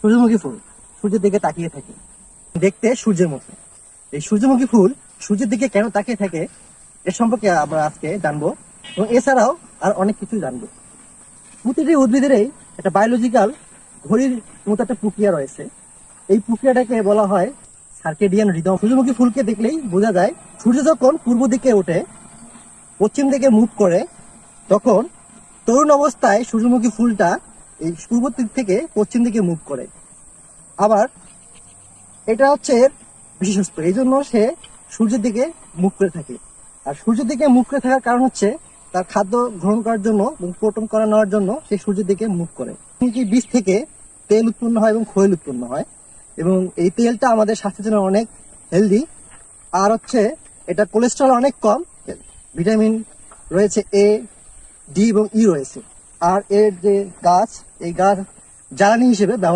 সূর্যমুখী ফুল সূর্যের দিকে তাকিয়ে থাকে। দেখতে সূর্যের মতো। এই সূর্যমুখী ফুল সূর্যের দিকে কেন তাকিয়ে থাকে এর সম্পর্কে আমরা আজকে জানব এবং এছাড়াও আর অনেক কিছু জানব। প্রতিটি উদ্ভিদেরই একটা বায়োলজিক্যাল ঘড়ির মতো একটা প্রক্রিয়া রয়েছে। এই প্রক্রিয়াটাকে বলা হয় সার্কেডিয়ান রিদম সূর্যমুখী ফুলকে দেখলেই বোঝা যায়, সূর্য যখন পূর্ব দিকে ওঠে, পশ্চিম দিকে মুভ করে, তখন তরুণ অবস্থায় সূর্যমুখী ফুলটা এই পূর্ব দিক থেকে পশ্চিম দিকে মুভ করে। আবার এটা হচ্ছে এর বিশেষত্ব, এই জন্য সে সূর্যের দিকে মুখ করে থাকে। আর সূর্যের দিকে মুখ করে থাকার কারণ হচ্ছে তার খাদ্য গ্রহণ করার জন্য এবং প্রোটন করা নেওয়ার জন্য সে সূর্যের দিকে মুখ করে। এমনকি বীজ থেকে তেল উৎপন্ন হয় এবং খৈল উৎপন্ন হয়। এবং এই তেলটা আমাদের স্বাস্থ্যের জন্য অনেক হেলদি আর হচ্ছে এটা কোলেস্ট্রল অনেক কম। ভিটামিন রয়েছে এ ডি এবং ই রয়েছে। আর এর যে গাছ এই গাছ জ্বালানি হিসেবে ব্যবহার